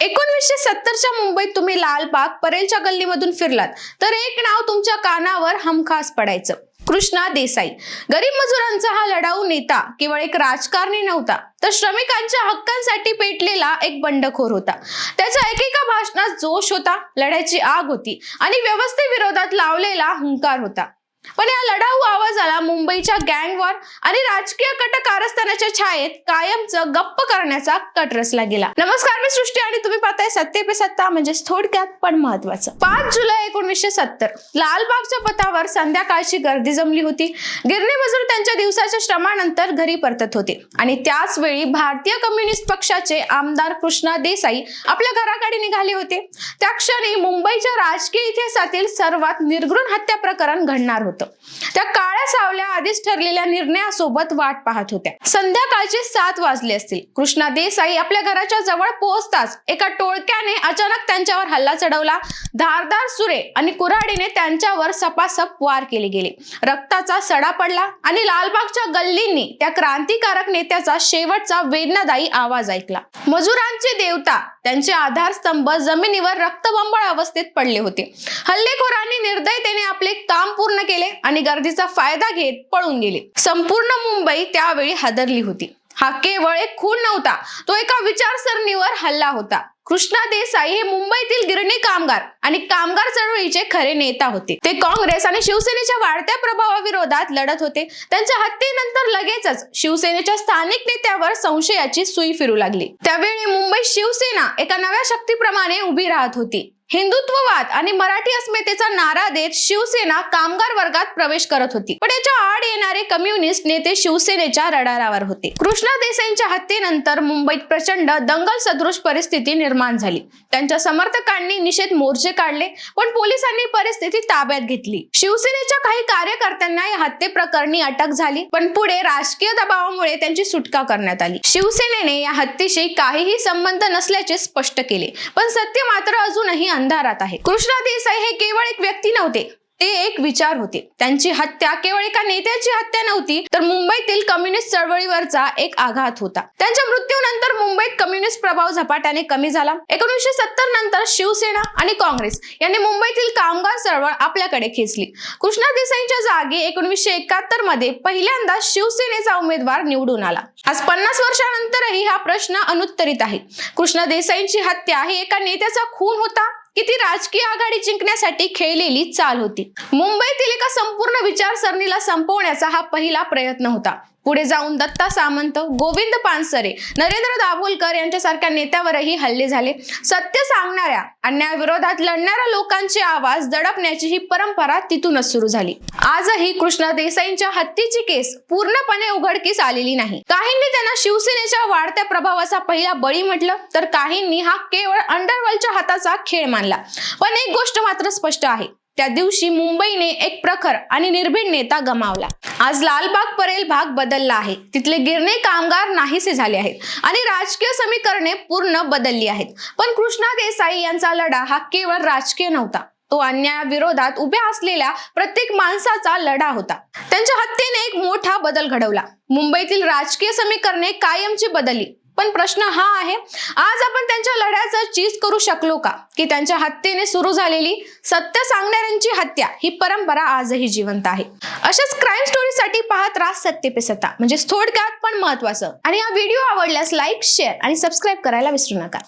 एकोणवीसशे सत्तरच्या मुंबईत तुम्ही लालबाग परेलच्या गल्लीमधून फिरलात तर एक नाव तुमच्या कानावर हमखास पडायचं. कृष्णा देसाई. गरीब मजुरांचा हा लढाऊ नेता केवळ एक राजकारणी नव्हता तर श्रमिकांच्या हक्कांसाठी पेटलेला एक बंडखोर होता. त्याच्या एकेका भाषणात जोश होता लढ्याची आग होती आणि व्यवस्थेविरोधात लावलेला हुंकार होता. पण या लढाऊ आवाजाला मुंबईच्या गँगवॉर आणि राजकीय कट कारस्थानाच्या छायेत कायमचं गप्प करण्याचा कट रचला गेला. नमस्कार मी सृष्टी आणि तुम्ही पाहताय सत्ते पे सत्ता म्हणजे थोडक्यात पण महत्वाचं पाच जुलै एकोणीसशे सत्तर लालबागच्या पथावर संध्याकाळची गर्दी जमली होती. गिरणी मजूर त्यांच्या दिवसाच्या श्रमानंतर घरी परतत होते. आणि त्याच वेळी भारतीय कम्युनिस्ट पक्षाचे आमदार कृष्णा देसाई आपल्या घराकडे निघाले होते. त्या क्षणी मुंबईच्या राजकीय इतिहासातील सर्वात निर्घृण हत्या प्रकरण घडणार होते. त्या काळ्या सावल्या आधीच ठरलेल्या निर्णयासोबत वाट पाहत होत्या. संध्याकाळचे सात वाजले असतील. कृष्णा देसाई आपल्या घराच्या जवळ पोहोचताच एका टोळक्याने अचानक त्यांच्यावर हल्ला चढवला. धारदार सुरे आणि कुऱ्हाडीने त्यांच्यावर सपासप वार केले गेले. रक्ताचा सडा पडला आणि लालबागच्या गल्लींनी त्या क्रांतिकारक नेत्याचा शेवटचा वेदनादायी आवाज ऐकला. मजुरांचे देवता त्यांचे आधारस्तंभ जमिनीवर रक्तबंबळ अवस्थेत पडले होते. हल्लेखोरांनी निर्दयतेने आपले काम पूर्ण केले. आणि गर्दीचा फायदा घेत पळून गेले. संपूर्ण मुंबई त्यावेळी हादरली होती. हा केवळ एक खून नव्हता तो एका विचारसरणीवर हल्ला होता. कृष्णा देसाई हे मुंबईतील गिरणी कामगार आणि कामगार चळवळीचे खरे नेता होते. ते काँग्रेस आणि शिवसेनेच्या वाढत्या प्रभावाविरोधात लढत होते. त्यांच्या हत्येनंतर लगेचच शिवसेनेच्या स्थानिक नेत्यावर संशयाची सुई फिरू लागली. त्यावेळी मुंबई शिवसेना एका नव्या शक्तीप्रमाणे उभी राहत होती. हिंदुत्ववाद आणि मराठी अस्मितेचा नारा देत शिवसेना कामगार वर्गात प्रवेश करत होती. पण याच्या आड येणारे कम्युनिस्ट नेते शिवसेनेच्या रडारावर होते. कृष्णा देसाईंच्या हत्येनंतर मुंबईत प्रचंड दंगल सदृश परिस्थिती निर्माण झाली. त्यांच्या समर्थकांनी निषेध मोर्चे काढले पण पोलिसांनी परिस्थिती ताब्यात घेतली. शिवसेनेच्या काही कार्यकर्त्यांना या हत्येप्रकरणी अटक झाली पण पुढे राजकीय दबावामुळे त्यांची सुटका करण्यात आली. शिवसेनेने या हत्येशी काहीही संबंध नसल्याचे स्पष्ट केले पण सत्य मात्र अजूनही अंधारात आहे. कृष्णा देसाई हे केवळ एक व्यक्ती नव्हते ते एक विचार होते. त्यांची हत्या केवळ एका नेत्याची हत्या नव्हती तर मुंबईतील कम्युनिस्ट चळवळीवरचा एक आघात होता. त्यांच्या मृत्यूनंतर मुंबईत कम्युनिस्ट प्रभाव झपाट्याने कमी झाला. एकोणीसशे सत्तर नंतर शिवसेना आणि काँग्रेस यांनी मुंबईतील कामगार चळवळ आपल्याकडे खेचली. कृष्णा देसाईंच्या जागी एकोणीसशे एकाहत्तरमध्ये पहिल्यांदा शिवसेनेचा उमेदवार निवडून आला. आज पन्नास वर्षानंतरही हा प्रश्न अनुत्तरित आहे. कृष्णा देसाईंची हत्या ही एका नेत्याचा खून होता की ती राजकीय आघाडी जिंकण्यासाठी खेळलेली चाल होती. मुंबईतील एका संपूर्ण विचारसरणीला संपवण्याचा हा पहिला प्रयत्न होता. पुढे जाऊन दत्ता सामंत गोविंद पानसरे नरेंद्र दाभोलकर यांच्यासारख्या नेत्यावरही हल्ले झाले. सत्य सांगणाऱ्या अन्यायाविरोधात लढणाऱ्या लोकांचे आवाज दडपण्याची ही परंपरा तिथूनच सुरू झाली. आजही कृष्णा देसाईंच्या हत्येची केस पूर्णपणे उघडकीस आलेली नाही. काहींनी त्यांना शिवसेनेच्या वाढत्या प्रभावाचा पहिला बळी म्हटलं तर काहींनी हा केवळ अंडरवर्ल्डच्या हाताचा खेळ मानला. पण एक गोष्ट मात्र स्पष्ट आहे. त्या दिवशी मुंबईने एक प्रखर आणि निर्भीड नेता गमावला. आज लालबाग परेल भाग बदलला आहे. तिथले गिरणे कामगार नाहीसे झाले आहेत आणि राजकीय समीकरणे पूर्ण बदलली आहेत. पण कृष्णा देसाई यांचा लढा हा केवळ राजकीय नव्हता. तो अन्यायाविरोधात उभ्या असलेल्या प्रत्येक माणसाचा लढा होता. त्यांच्या हत्येने एक मोठा बदल घडवला. मुंबईतील राजकीय समीकरणे कायमची बदलली. पण प्रश्न हा आहे आज आपण त्यांच्या लढ्याचं चीज करू शकलो का? की त्यांच्या हत्येने सुरू झालेली सत्य सांगणाऱ्यांची हत्या ही परंपरा आजही जिवंत आहे. अशाच क्राईम स्टोरीसाठी पाहत रास सत्य पे सत्ता म्हणजे थोडक्यात पण महत्वाचं. आणि हा व्हिडिओ आवडल्यास लाईक शेअर आणि सबस्क्राईब करायला विसरू नका.